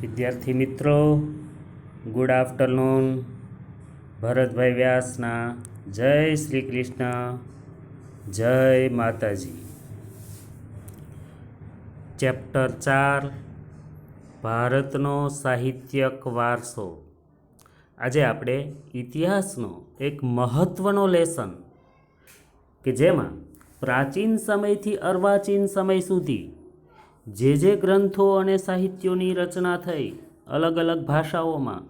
વિદ્યાર્થી મિત્રો good afternoon Bharatbhai વ્યાસના જય શ્રી કૃષ્ણ. જય માતાજી. ચેપ્ટર ચાર, ભારતનો સાહિત્યક વારસો. આજે આપણે ઇતિહાસનો એક મહત્ત્વનો લેસન, કે જેમાં પ્રાચીન સમયથી અર્વાચીન સમય સુધી જે જે ગ્રંથો અને સાહિત્યોની રચના થઈ અલગ અલગ ભાષાઓમાં,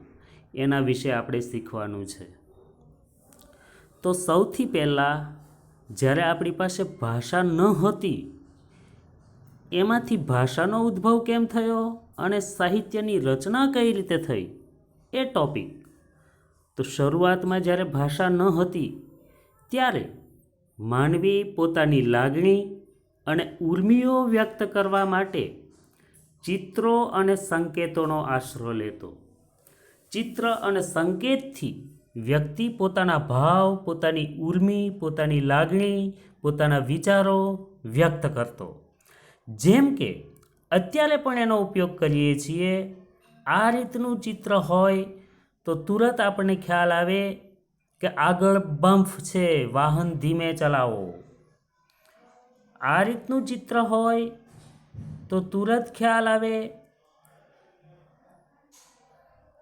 એના વિશે આપણે શીખવાનું છે. તો સૌથી પહેલાં, જ્યારે આપણી પાસે ભાષા ન હતી, એમાંથી ભાષાનો ઉદ્ભવ કેમ થયો અને સાહિત્યની રચના કઈ રીતે થઈ, એ ટોપિક. તો શરૂઆતમાં જ્યારે ભાષા ન હતી, ત્યારે માનવી પોતાની લાગણી અને ઉર્મિઓ વ્યક્ત કરવા માટે ચિત્રો અને સંકેતોનો આશરો લેતો. ચિત્ર અને સંકેતથી વ્યક્તિ પોતાના ભાવ, પોતાની ઉર્મિ, પોતાની લાગણી, પોતાના વિચારો વ્યક્ત કરતો. જેમ કે, અત્યારે પણ એનો ઉપયોગ કરીએ છીએ, આ રીતનું ચિત્ર હોય તો તુરત આપણને ખ્યાલ આવે કે આગળ બમ્ફ છે, વાહન ધીમે ચલાવો. આ રીતનું ચિત્ર હોય તો તુરત ખ્યાલ આવે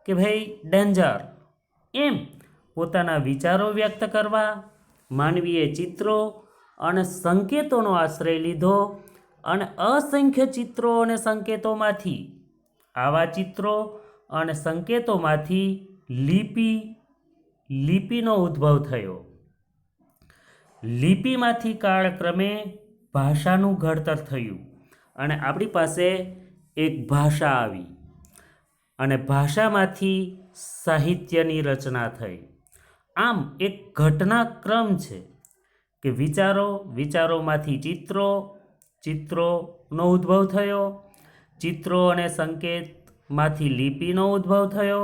કે ભાઈ ડેન્જર એમ પોતાના વિચારો વ્યક્ત કરવા માનવીએ ચિત્રો અને સંકેતોનો આશ્રય લીધો અને અસંખ્ય ચિત્રો અને સંકેતોમાંથી, આવા ચિત્રો અને સંકેતોમાંથી લિપિ, લિપિનો ઉદ્ભવ થયો. લિપિમાંથી કાળક્રમે ભાષાનું ઘડતર થયું અને આપણી પાસે એક ભાષા આવી અને ભાષામાંથી સાહિત્યની રચના થઈ. આમ એક ઘટનાક્રમ છે કે વિચારો, વિચારોમાંથી ચિત્રો ચિત્રોનો ઉદ્ભવ થયો, ચિત્રો અને સંકેતમાંથી લિપિનો ઉદ્ભવ થયો,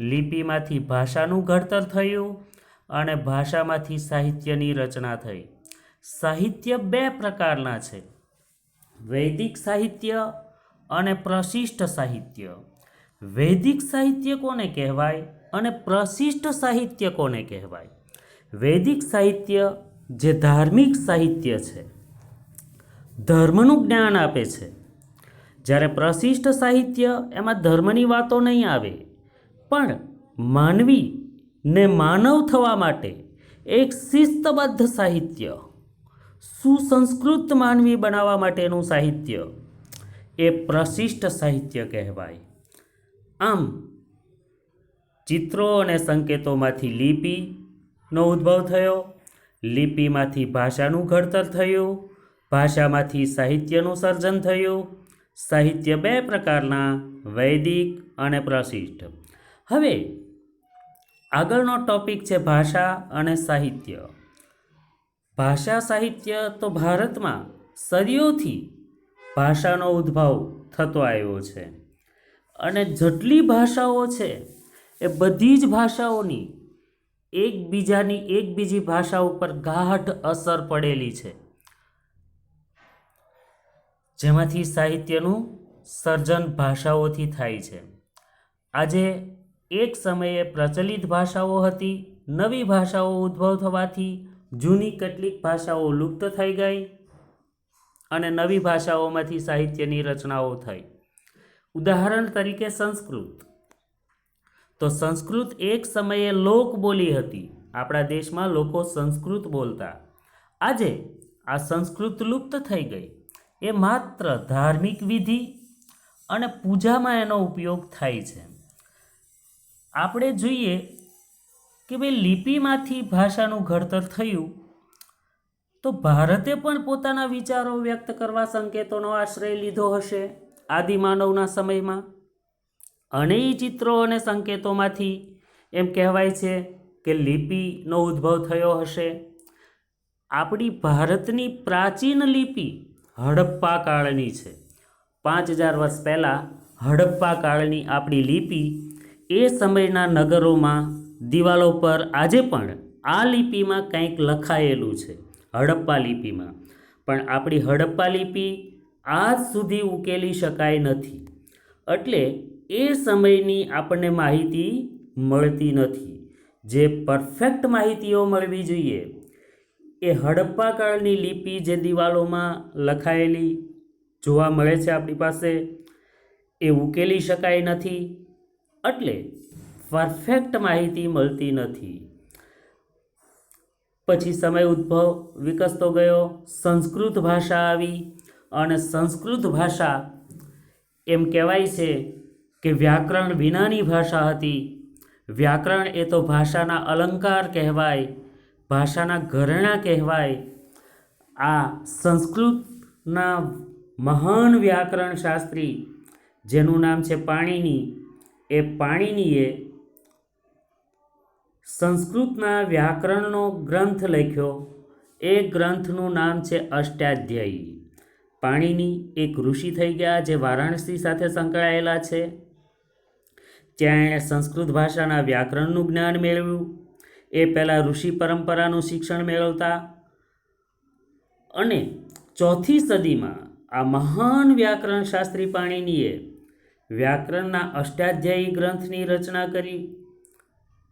લિપિમાંથી ભાષાનું ઘડતર થયું અને ભાષામાંથી સાહિત્યની રચના થઈ. સાહિત્ય બે પ્રકારના છે. વૈદિક સાહિત્ય અને પ્રશિષ્ટ સાહિત્ય. વૈદિક સાહિત્ય કોને કહેવાય અને પ્રશિષ્ટ સાહિત્ય કોને કહેવાય? વૈદિક સાહિત્ય જે ધાર્મિક સાહિત્ય છે, ધર્મનું જ્ઞાન આપે છે. જ્યારે પ્રશિષ્ટ સાહિત્ય એમાં ધર્મની વાતો નહીં આવે, પણ માનવીને માનવ થવા માટે એક શિસ્તબદ્ધ સાહિત્ય સુસંસ્કૃત માનવી બનાવવા માટેનું સાહિત્ય. એ પ્રશિષ્ટ સાહિત્ય કહેવાય. આમ, ચિત્રો અને સંકેતોમાંથી લિપિનો ઉદ્ભવ થયો. લિપિમાંથી ભાષાનું ઘડતર થયું. ભાષામાંથી સાહિત્યનું સર્જન થયું. સાહિત્ય બે પ્રકારના, વૈદિક અને પ્રશિષ્ટ. હવે, આગળનો ટોપિક છે ભાષા અને સાહિત્ય. ભાષા સાહિત્ય તો ભારતમાં સદીઓથી ભાષાનો ઉદ્ભવ થતો આવ્યો છે. અને જેટલી ભાષાઓ છે, એ બધી જ ભાષાઓની એકબીજાની એકબીજી ભાષા ઉપર ગાઢ અસર પડેલી છે. જેમાંથી સાહિત્યનું સર્જન ભાષાઓથી થાય છે. આજે એક સમયે પ્રચલિત ભાષાઓ હતી, નવી ભાષાઓ ઉદ્ભવ થવાથી જૂની કેટલીક ભાષાઓ લુપ્ત થઈ ગઈ અને નવી ભાષાઓમાંથી સાહિત્યની રચનાઓ થઈ. ઉદાહરણ તરીકે સંસ્કૃત. તો સંસ્કૃત એક સમયે લોક બોલી હતી. આપણા દેશમાં લોકો સંસ્કૃત બોલતા. આજે આ સંસ્કૃત લુપ્ત થઈ ગઈ. એ માત્ર ધાર્મિક વિધિ અને પૂજામાં એનો ઉપયોગ થાય છે. આપણે જોઈએ કે ભાઈ લિપિમાંથી ભાષાનું ઘડતર થયું? તો ભારતે પણ પોતાના વિચારો વ્યક્ત કરવા સંકેતોનો આશ્રય લીધો હશે આદિમાનવના સમયમાં? અને એ ચિત્રો અને સંકેતોમાંથી એમ કહેવાય છે કે લિપિનો ઉદ્ભવ થયો હશે. આપણી ભારતની પ્રાચીન લિપિ હડપ્પા કાળની છે. પાંચ હજાર વર્ષ પહેલાં હડપ્પા કાળની આપણી લિપિ એ સમયના નગરોમાં દિવાલો પર આજે પણ આ લિપિમાં કંઈક લખાયેલું છે, હડપ્પા લિપિમાં. પણ આપણી હડપ્પા લિપિ આજ સુધી ઉકેલી શકાય નથી. એટલે એ સમયની આપણને માહિતી મળતી નથી. જે પરફેક્ટ માહિતીઓ મળવી જોઈએ, એ હડપ્પા કાળની લિપિ જે દિવાલોમાં લખાયેલી જોવા મળે છે આપણી પાસે, એ ઉકેલી શકાય નથી. એટલે પરફેક્ટ માહિતી મળતી નથી. પછી સમય ઉદ્ભવ વિકસતો ગયો, સંસ્કૃત ભાષા આવી અને સંસ્કૃત ભાષા એમ કહેવાય છે કે વ્યાકરણ વિનાની ભાષા હતી. વ્યાકરણ એ તો ભાષાના અલંકાર કહેવાય, ભાષાના ઘરેણા કહેવાય. આ સંસ્કૃતના મહાન વ્યાકરણ શાસ્ત્રી, જેનું નામ છે પાણીની, એ પાણીનીએ સંસ્કૃતના વ્યાકરણનો ગ્રંથ લખ્યો. એ ગ્રંથનું નામ છે અષ્ટાધ્યાયી. પાણીની એક ઋષિ થઈ ગયા જે વારાણસી સાથે સંકળાયેલા છે. ત્યાં એણે સંસ્કૃત ભાષાના વ્યાકરણનું જ્ઞાન મેળવ્યું. એ પહેલાં ઋષિ પરંપરાનું શિક્ષણ મેળવતા. અને ચોથી સદીમાં આ મહાન વ્યાકરણ શાસ્ત્રી પાણીનીએ વ્યાકરણના અષ્ટાધ્યાયી ગ્રંથની રચના કરી.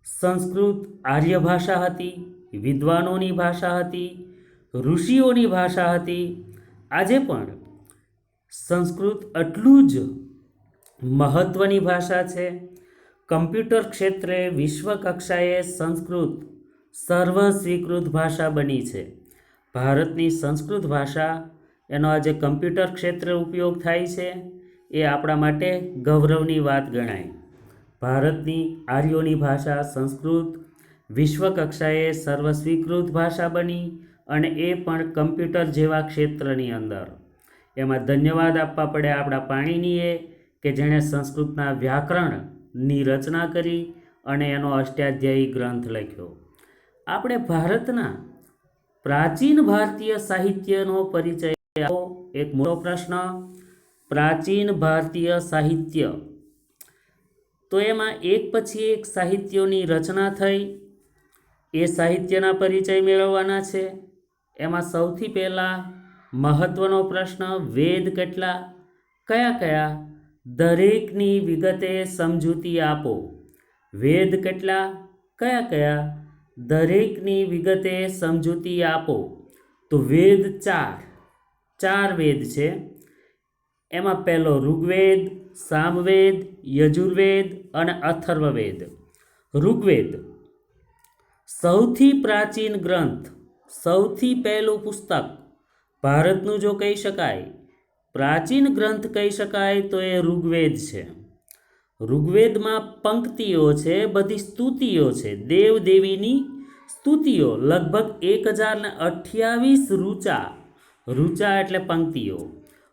સંસ્કૃત આર્ય ભાષા હતી, વિદ્વાનોની ભાષા હતી, ઋષિઓની ભાષા હતી. આજે પણ સંસ્કૃત આટલું જ મહત્ત્વની ભાષા છે. કમ્પ્યુટર ક્ષેત્રે વિશ્વ કક્ષાએ સંસ્કૃત સર્વસ્વીકૃત ભાષા બની છે. ભારતની સંસ્કૃત ભાષા, એનો આજે કમ્પ્યુટર ક્ષેત્રે ઉપયોગ થાય છે, એ આપણા માટે ગૌરવની વાત ગણાય. ભારતની આર્યોની ભાષા સંસ્કૃત વિશ્વ કક્ષાએ સર્વ ભાષા બની અને એ પણ કમ્પ્યુટર જેવા ક્ષેત્રની અંદર. એમાં ધન્યવાદ આપવા પડે આપણા પાણીનીએ કે જેણે સંસ્કૃતના વ્યાકરણની રચના કરી અને એનો અષ્ટાધ્યાયી ગ્રંથ લખ્યો. આપણે ભારતના પ્રાચીન ભારતીય સાહિત્યનો પરિચય એક મોટો પ્રશ્ન, પ્રાચીન ભારતીય સાહિત્ય તો એમાં એક પછી એક સાહિત્યોની રચના થઈ. એ સાહિત્યના પરિચય મેળવવાના છે. એમાં સૌથી પહેલાં મહત્ત્વનો પ્રશ્ન, વેદ કેટલા? કયા કયા? દરેકની વિગતે સમજૂતી આપો. વેદ કેટલા? કયા કયા? દરેકની વિગતે સમજૂતી આપો. તો વેદ ચાર. ચાર વેદ છે. એમાં પહેલો ઋગ્વેદ, સામવેદ, યજુર્વેદ અને અથર્વવેદ. ઋગ્વેદ. સૌથી પ્રાચીન ગ્રંથ, સૌથી પહેલું પુસ્તક, ભારતનું જો કહી શકાય, પ્રાચીન ગ્રંથ કહી શકાય તો એ ઋગ્વેદ છે. ઋગ્વેદમાં પંક્તિઓ છે, બધી સ્તુતિઓ છે દેવ દેવીની સ્તુતિઓ, લગભગ એક હજાર ને અઠ્યાવીસ રૂચા ઋચા એટલે પંક્તિઓ.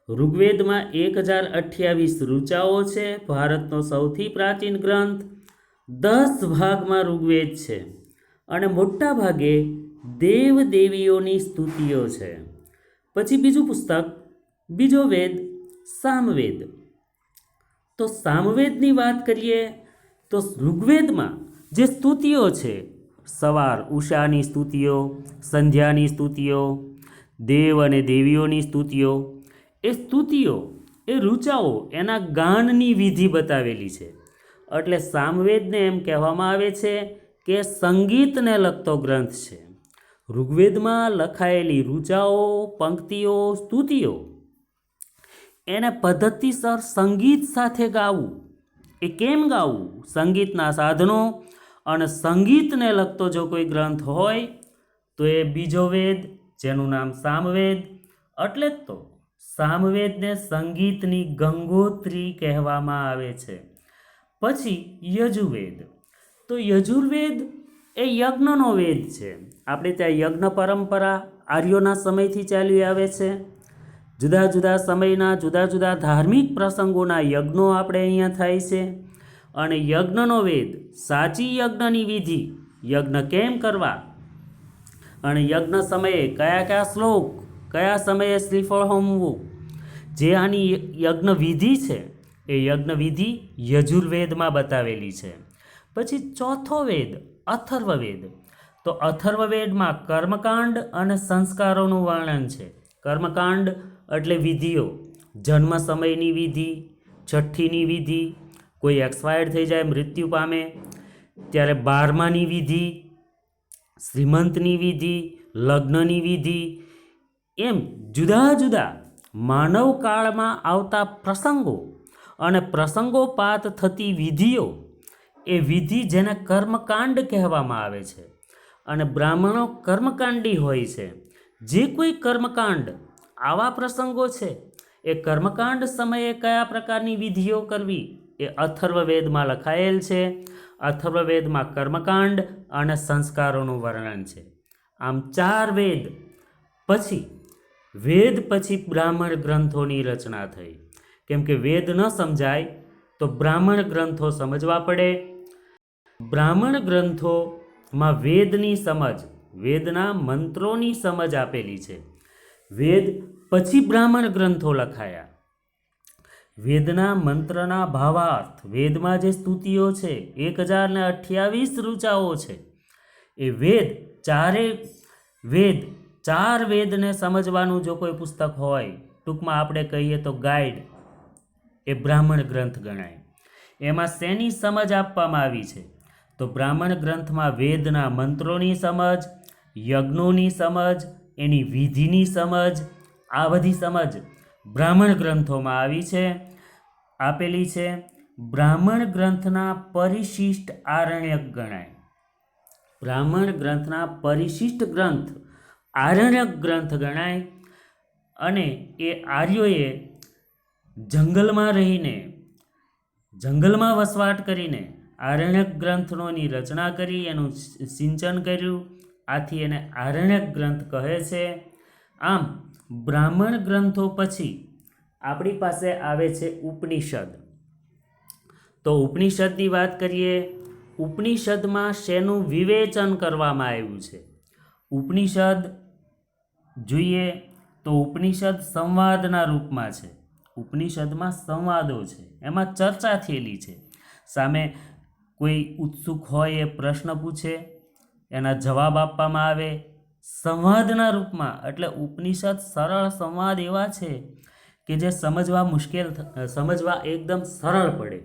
ઋગ્વેદમાં એક હજાર અઠ્યાવીસ ઋચાઓ છે. ભારતનો સૌથી પ્રાચીન ગ્રંથ દસ ભાગમાં ઋગ્વેદ છે. અને મોટા ભાગે દેવ દેવીઓની સ્તુતિઓ છે. પછી બીજું પુસ્તક, બીજો વેદ, સામવેદ. તો સામવેદની વાત કરીએ, તો ઋગ્વેદમાં જે સ્તુતિઓ છે, સવાર ઉષાની સ્તુતિઓ, સંધ્યાની સ્તુતિઓ, દેવ અને દેવીઓની સ્તુતિઓ એ સ્તુતિઓ, એ ઋચાઓ એના ગાનની વિધિ બતાવેલી છે. એટલે સામવેદને એમ કહેવામાં આવે છે કે સંગીતને લગતો ગ્રંથ છે. ઋગ્વેદમાં લખાયેલી ઋચાઓ પંક્તિઓ, સ્તુતિઓ એને પદ્ધતિસર સંગીત સાથે ગાવું. એ કેમ ગાવું? સંગીતના સાધનો અને સંગીતને લગતો જો કોઈ ગ્રંથ હોય તો એ બીજો વેદ, જેનું નામ સામવેદ, એટલે જ તો. સામવેદને સંગીતની ગંગોત્રી કહેવામાં આવે છે. પછી યજુર્વેદ. તો યજુર્વેદ એ યજ્ઞનો વેદ છે. આપણે ત્યાં યજ્ઞ પરંપરા આર્યોના સમયથી ચાલી આવે છે. જુદા જુદા સમયના જુદા જુદા ધાર્મિક પ્રસંગોના યજ્ઞો આપણે અહીંયા થાય છે. અને યજ્ઞનો વેદ, સાચી યજ્ઞની વિધિ, યજ્ઞ કેમ કરવા? અને યજ્ઞ સમયે કયા કયા શ્લોક કયા સમયે શ્રીફળ હોમવું? જે આની યજ્ઞ વિધિ છે, એ યજ્ઞ વિધિ યજુર્વેદમાં બતાવેલી છે. પછી ચોથો વેદ, અથર્વવેદ. તો અથર્વવેદમાં કર્મકાંડ અને સંસ્કારોનું વર્ણન છે. કર્મકાંડ એટલે વિધિઓ. જન્મ સમયની વિધિ છઠ્ઠીની વિધિ, કોઈ એક્સપાયર્ડ થઈ જાય, મૃત્યુ પામે, ત્યારે બારમાની વિધિ, શ્રીમંતની વિધિ, લગ્નની વિધિ એમ જુદા જુદા માનવ કાળમાં આવતા પ્રસંગો અને પ્રસંગોપાત થતી વિધિઓ એ વિધિ જેને કર્મકાંડ કહેવામાં આવે છે અને બ્રાહ્મણો કર્મકાંડી હોય છે. જે કોઈ કર્મકાંડ આવા પ્રસંગો છે, એ કર્મકાંડ સમયે કયા પ્રકારની વિધિઓ કરવી એ અથર્વવેદમાં લખાયેલ છે. અથર્વવેદમાં કર્મકાંડ અને સંસ્કારોનું વર્ણન છે. આમ ચાર વેદ પછી વેદ પછી બ્રાહ્મણ ગ્રંથોની રચના થઈ. કેમ કે વેદ ન સમજાય, તો બ્રાહ્મણ ગ્રંથો સમજવા પડે. બ્રાહ્મણ ગ્રંથોમાં વેદની સમજ, વેદના મંત્રોની સમજ આપેલી છે. વેદ પછી બ્રાહ્મણ ગ્રંથો લખાયા. વેદના મંત્રના ભાવાર્થ, વેદમાં જે સ્તુતિઓ છે, એક હજાર ને અઠ્યાવીસ ઋચાઓ છે. એ વેદ ચારે વેદ ચાર વેદને સમજવાનું જો કોઈ પુસ્તક હોય, ટૂંકમાં આપણે કહીએ તો ગાઈડ એ બ્રાહ્મણ ગ્રંથ ગણાય. એમાં શેની સમજ આપવામાં આવી છે? તો બ્રાહ્મણ ગ્રંથમાં વેદના મંત્રોની સમજ, યજ્ઞોની સમજ, એની વિધિની સમજ, આ બધી સમજ બ્રાહ્મણ ગ્રંથોમાં આવી છે. આપેલી છે, બ્રાહ્મણ ગ્રંથના પરિશિષ્ટ આરણ્યક ગણાય. બ્રાહ્મણ ગ્રંથના પરિશિષ્ટ ગ્રંથ આરણ્યક ગ્રંથ ગણાય અને એ આર્યોએ જંગલમાં રહીને, જંગલમાં વસવાટ કરીને આરણ્યક ગ્રંથનોની રચના કરી, એનું સિંચન કર્યું. આથી એને આરણ્યક ગ્રંથ કહે છે. આમ, બ્રાહ્મણ ગ્રંથો પછી આપણી પાસે આવે છે ઉપનિષદ. તો ઉપનિષદની વાત કરીએ. ઉપનિષદમાં શેનું વિવેચન કરવામાં આવ્યું છે? ઉપનિષદ જોઈએ તો ઉપનિષદ સંવાદના રૂપમાં છે. ઉપનિષદમાં સંવાદો છે. એમાં ચર્ચા થયેલી છે. સામે કોઈ ઉત્સુક હોય એ પ્રશ્ન પૂછે, એના જવાબ આપવામાં આવે. સંવાદના રૂપમાં, એટલે ઉપનિષદ સરળ સંવાદ એવા છે કે જે સમજવા મુશ્કેલ સમજવા એકદમ સરળ પડે.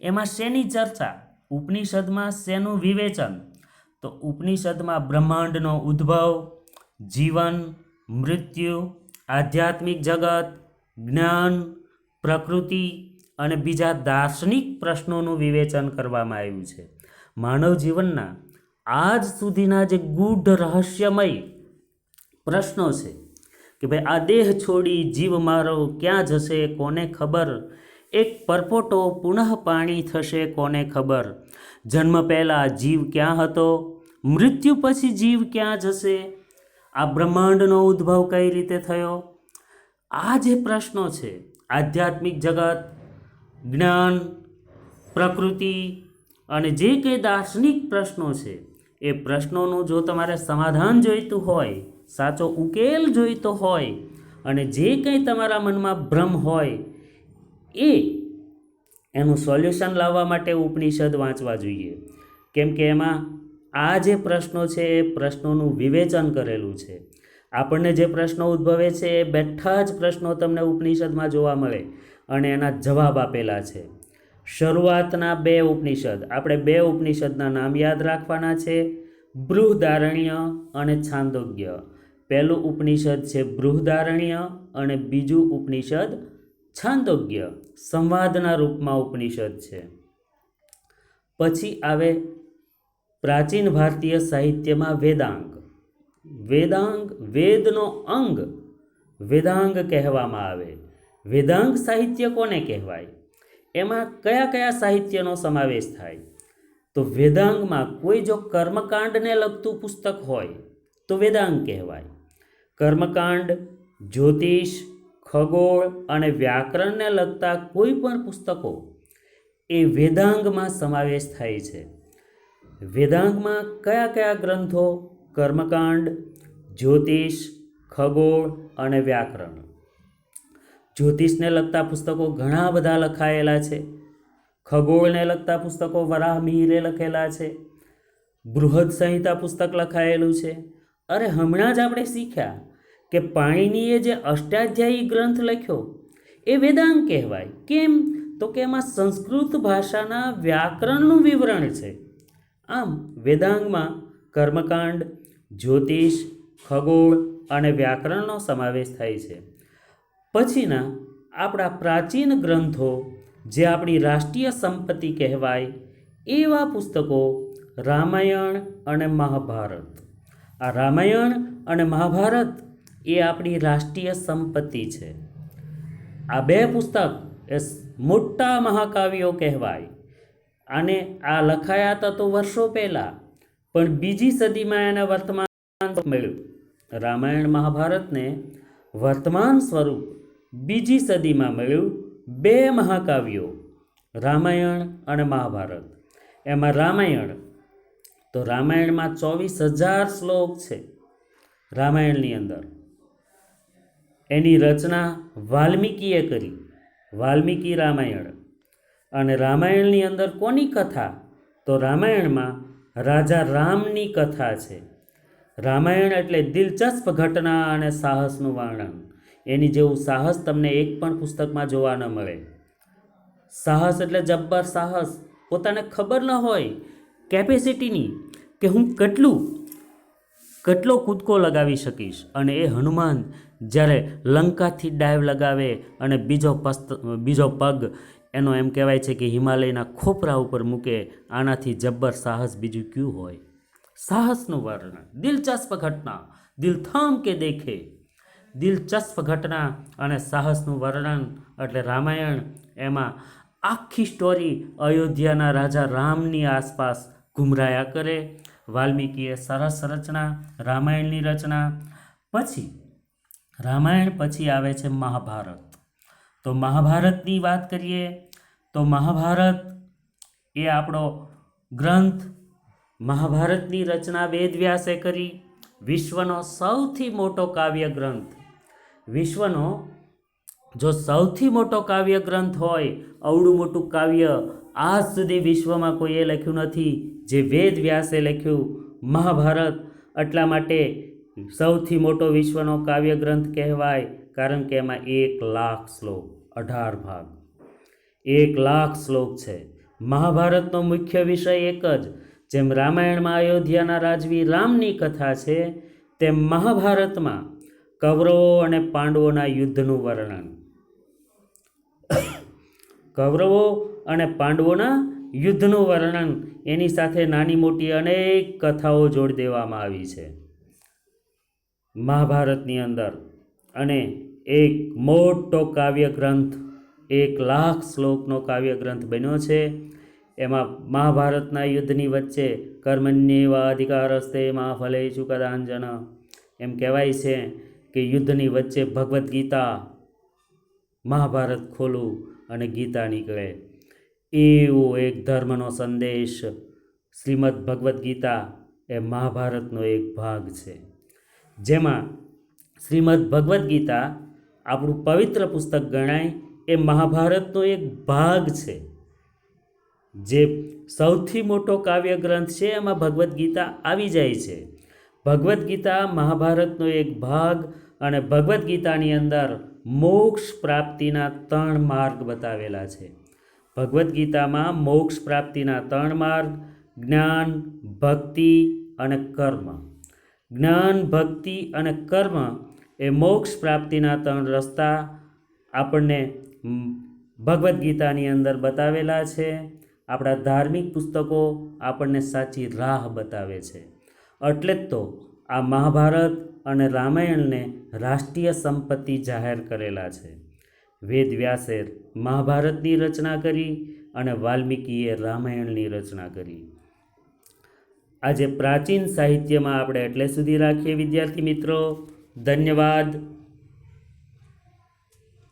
એમાં શેની ચર્ચા? ઉપનિષદમાં શેનું વિવેચન? તો ઉપનિષદમાં બ્રહ્માંડનો ઉદ્ભવ, જીવન, મૃત્યુ, આધ્યાત્મિક જગત, જ્ઞાન, પ્રકૃતિ અને બીજા દાર્શનિક પ્રશ્નોનું વિવેચન કરવામાં આવ્યું છે. માનવ જીવનના આજ સુધીના જે ગૂઢ રહસ્યમય પ્રશ્નો છે કે ભાઈ આ દેહ છોડી જીવ મારો ક્યાં જશે, કોને ખબર? એક પરપોટો પુનઃ પાણી થશે, કોને ખબર? જન્મ પહેલાં જીવ ક્યાં હતો? મૃત્યુ પછી જીવ ક્યાં જશે? આ બ્રહ્માંડનો ઉદ્ભવ કઈ રીતે થયો? આ જે પ્રશ્નો છે, આધ્યાત્મિક જગત, જ્ઞાન, પ્રકૃતિ અને જે કંઈ દાર્શનિક પ્રશ્નો છે, એ પ્રશ્નોનું જો તમારે સમાધાન જોઈતું હોય, સાચો ઉકેલ જોઈતો હોય અને જે કંઈ તમારા મનમાં ભ્રમ હોય, એ એનું સોલ્યુશન લાવવા માટે ઉપનિષદ વાંચવા જોઈએ. કેમ કે એમાં આ જે પ્રશ્નો છે, એ પ્રશ્નોનું વિવેચન કરેલું છે. આપણને જે પ્રશ્નો ઉદ્ભવે છે, એ બેઠા જ પ્રશ્નો તમને ઉપનિષદમાં જોવા મળે અને એના જવાબ આપેલા છે. શરૂઆતના બે ઉપનિષદ. આપણે બે ઉપનિષદના નામ યાદ રાખવાના છે. બૃહદારણ્ય અને છાંદોગ્ય. પહેલું ઉપનિષદ છે બૃહદારણ્ય અને બીજું ઉપનિષદ છાંદોગ્ય. સંવાદના રૂપમાં ઉપનિષદ છે. પછી આવે પ્રાચીન ભારતીય સાહિત્યમાં વેદાંગ. વેદાંગ વેદનો અંગ વેદાંગ કહેવામાં આવે. વેદાંગ સાહિત્ય કોને કહેવાય? એમાં કયા કયા સાહિત્યનો સમાવેશ થાય? તો વેદાંગમાં કોઈ જો કર્મકાંડને લગતું પુસ્તક હોય, તો વેદાંગ કહેવાય. કર્મકાંડ, જ્યોતિષ, ખગોળ અને વ્યાકરણને લગતા કોઈ પણ પુસ્તકો એ વેદાંગમાં સમાવેશ થાય છે. વેદાંગમાં કયા કયા ગ્રંથો, કર્મકાંડ, જ્યોતિષ, ખગોળ અને વ્યાકરણ? જ્યોતિષને લગતા પુસ્તકો ઘણા બધા લખાયેલા છે. ખગોળને લગતા પુસ્તકો વરાહ મિહિરે લખેલા છે. બૃહદ સંહિતા પુસ્તક લખાયેલું છે. અરે હમણાં જ આપણે શીખ્યા કે પાણીનીએ જે અષ્ટાધ્યાયી ગ્રંથ લખ્યો, એ વેદાંગ કહેવાય. કેમ? તો કે એમાં સંસ્કૃત ભાષાના વ્યાકરણનું વિવરણ છે. આમ વેદાંગમાં કર્મકાંડ, જ્યોતિષ, ખગોળ અને વ્યાકરણનો સમાવેશ થાય છે. પછીના આપણા પ્રાચીન ગ્રંથો, જે આપણી રાષ્ટ્રીય સંપત્તિ કહેવાય, એવા પુસ્તકો રામાયણ અને મહાભારત. આ રામાયણ અને મહાભારત એ આપણી રાષ્ટ્રીય સંપત્તિ છે. આ બે પુસ્તક એ મોટા મહાકાવ્યો કહેવાય. અને આ લખાયા હતા તો વર્ષો પહેલાં, પણ બીજી સદીમાં એને વર્તમાન મળ્યું. રામાયણ મહાભારતને વર્તમાન સ્વરૂપ બીજી સદીમાં મળ્યું બે મહાકાવ્યો, રામાયણ અને મહાભારત. એમાં રામાયણ, તો રામાયણમાં ચોવીસ હજાર શ્લોક છે રામાયણની અંદર. એની રચના વાલ્મીકીએ કરી, વાલ્મીકી રામાયણ. અને રામાયણની અંદર કોની કથા? તો રામાયણમાં રાજા રામની કથા છે. રામાયણ એટલે દિલચસ્પ ઘટના અને સાહસનું વર્ણન. એની જેવું સાહસ તમને એક પણ પુસ્તકમાં જોવા ન મળે. સાહસ એટલે જબ્બર સાહસ. પોતાને ખબર ન હોય કેપેસિટીની કે હું કેટલું, કેટલો કૂદકો લગાવી શકીશ. અને એ હનુમાન જ્યારે લંકાથી ડાઈવ લગાવે અને બીજો પસ્ત, બીજો પગ એનો એમ કહેવાય છે કે હિમાલયના ખોપરા ઉપર મૂકે આનાથી જબ્બર સાહસ બીજું ક્યું હોય? સાહસનું વર્ણન. દિલચસ્પ ઘટના. દિલ થામ કે દેખે. દિલચસ્પ ઘટના અને સાહસનું વર્ણન એટલે રામાયણ. એમાં આખી સ્ટોરી અયોધ્યાના રાજા રામની આસપાસ ઘુમરાયા કરે. વાલ્મીકીએ સરસ રચના, રામાયણની રચના. પછી, રામાયણ પછી આવે છે મહાભારત. તો મહાભારતની વાત કરીએ, તો મહાભારત એ આપણો ગ્રંથ મહાભારતની રચના વેદવ્યાસે કરી, વિશ્વનો સૌથી મોટો કાવ્ય ગ્રંથ. વિશ્વનો જો સૌથી મોટો કાવ્ય ગ્રંથ હોય અવડું મોટું કાવ્ય આજ સુધી વિશ્વમાં કોઈએ લખ્યું નથી, જે વેદ વ્યાસે લખ્યું મહાભારત. એટલા માટે સૌથી મોટો વિશ્વનો કાવ્ય ગ્રંથ કહેવાય, કારણ કે એમાં એક લાખ શ્લોક. અઢાર ભાગ. એક લાખ શ્લોક છે. મહાભારતનો મુખ્ય વિષય એક જ, જેમ રામાયણમાં અયોધ્યાના રાજવી રામની કથા છે, તેમ મહાભારતમાં કૌરવો અને પાંડવોના યુદ્ધનું વર્ણન. કૌરવો અને પાંડવોના યુદ્ધનું વર્ણન એની સાથે નાની મોટી અનેક કથાઓ જોડી દેવામાં આવી છે. મહાભારતની અંદર અને એક મોટો કાવ્ય ગ્રંથ એક લાખ શ્લોકનો કાવ્યગ્રંથ બન્યો છે. એમાં મહાભારતના યુદ્ધની વચ્ચે કર્મણ્યેવા અધિકારસ્તે મા ફલે ચુકદાંજન એમ કહેવાય છે કે યુદ્ધની વચ્ચે ભગવદ્ ગીતા મહાભારત ખોલું અને ગીતા નીકળે. એવો એક ધર્મનો સંદેશ શ્રીમદ ભગવદ્ ગીતા એ મહાભારતનો એક ભાગ છે. જેમાં શ્રીમદ ભગવદ્ ગીતા આપણું પવિત્ર પુસ્તક ગણાય એ મહાભારતનો એક ભાગ છે. જે સૌથી મોટો કાવ્ય ગ્રંથ છે એમાં ભગવદ્ ગીતા આવી જાય છે. ભગવદ્ ગીતા મહાભારતનો એક ભાગ અને ભગવદ્ ગીતાની અંદર મોક્ષ પ્રાપ્તિના ત્રણ માર્ગ બતાવેલા છે. ભગવદ્ ગીતામાં મોક્ષ પ્રાપ્તિના ત્રણ માર્ગ, જ્ઞાન, ભક્તિ અને કર્મ. જ્ઞાન, ભક્તિ અને કર્મ એ મોક્ષ પ્રાપ્તિના ત્રણ રસ્તા આપણને ભગવદ્ ગીતાની અંદર બતાવેલા છે. આપણા ધાર્મિક પુસ્તકો આપણને સાચી રાહ બતાવે છે. એટલે જ તો આ મહાભારત અને રામાયણને રાષ્ટ્રીય સંપત્તિ જાહેર કરેલા છે. વેદ વ્યાસે મહાભારતની રચના કરી અને વાલ્મીકીએ રામાયણની રચના કરી. આજે પ્રાચીન સાહિત્યમાં આપણે એટલે સુધી રાખીએ વિદ્યાર્થી મિત્રો. ધન્યવાદ.